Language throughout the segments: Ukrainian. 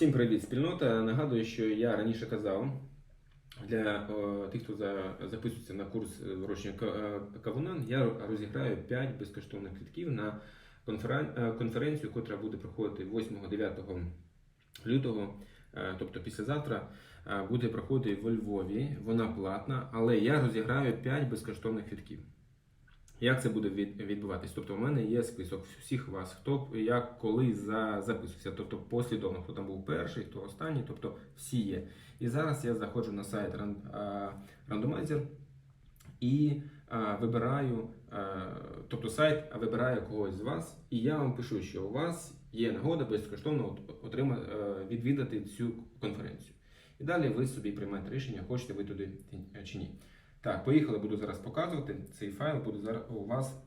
Всім привіт, спільнота. Нагадую, що я раніше казав для о, тих, хто за, записується на курс вирощення е, кавуна, я розіграю 5 безкоштовних квитків на е, конференцію, яка буде проходити 8-9 лютого, е, тобто післязавтра, буде проходити во Львові. Вона платна, але я розіграю 5 безкоштовних квитків. Як це буде відбуватись? Тобто, у мене є список всіх вас, хто як коли за, записувався, тобто послідовно, хто там був перший, хто останній, тобто всі є. І зараз я заходжу на сайт рандомайзер і а, вибираю, а, тобто сайт вибирає когось з вас, і я вам пишу, що у вас є нагода безкоштовно от- отрима- е, відвідати цю конференцію. І далі ви собі приймаєте рішення, хочете ви туди чи ні. Так, поїхали, буду зараз показувати. Цей файл буде зараз у вас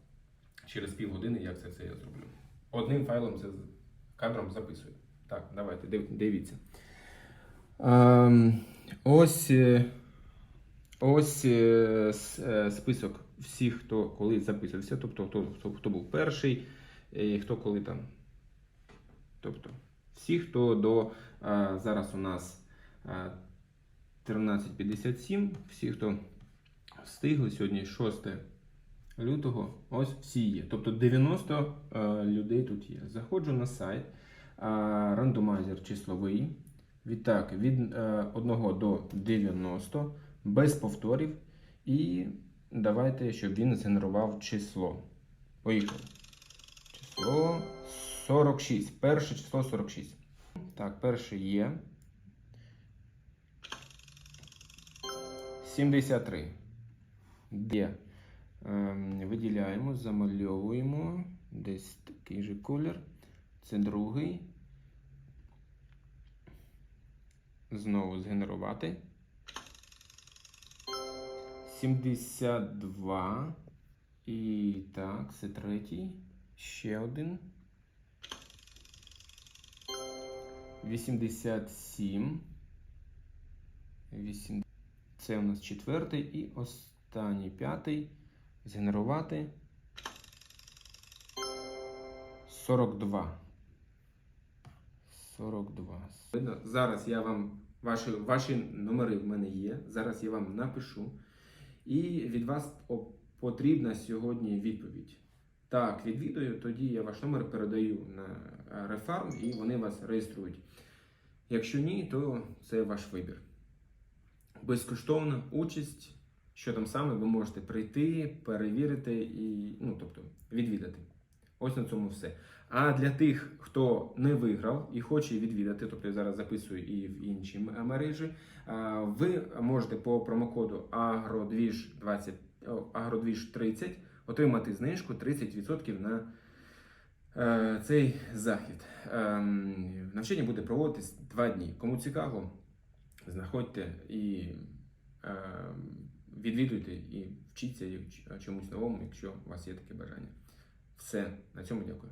через півгодини, як це все я зроблю. Одним файлом це кадром записую. Так, давайте, див- дивіться. Ем, ось е, ось е, е, список всіх, хто коли записувався, тобто хто, хто, хто був перший, і хто коли там. Тобто, всі, хто до зараз у нас а, 13.57, всі, хто встигли сьогодні 6 лютого, ось всі є. Тобто 90 е, людей тут є. Заходжу на сайт, а, рандомайзер числовий. Відтак, від е, 1 до 90, без повторів. І давайте, щоб він згенерував число. Поїхали. Число 46. Перше число 46. Так, перше є. 73. Де? Ем, виділяємо, замальовуємо. Десь такий же колір. Це другий. Знову згенерувати. 72. І так, це третій. Ще один. 87. 8. Це у нас четвертий і останній п'ятий. Згенерувати. 42. 42. Зараз я вам ваші, ваші номери в мене є. Зараз я вам напишу. І від вас потрібна сьогодні відповідь. Так, відвідую, тоді я ваш номер передаю на рефарм і вони вас реєструють. Якщо ні, то це ваш вибір. Безкоштовна участь, що там саме ви можете прийти, перевірити і ну, тобто, відвідати. Ось на цьому все. А для тих, хто не виграв і хоче відвідати, тобто я зараз записую і в інші мережі, ви можете по промокоду AGRODVIJ20, о, AGRODVIJ30 отримати знижку 30% на е, цей захід. Ем, навчання буде проводитись два дні. Кому цікаво, знаходьте і ем, відвідуйте і вчіться чомусь новому, якщо у вас є таке бажання. Все, на цьому дякую.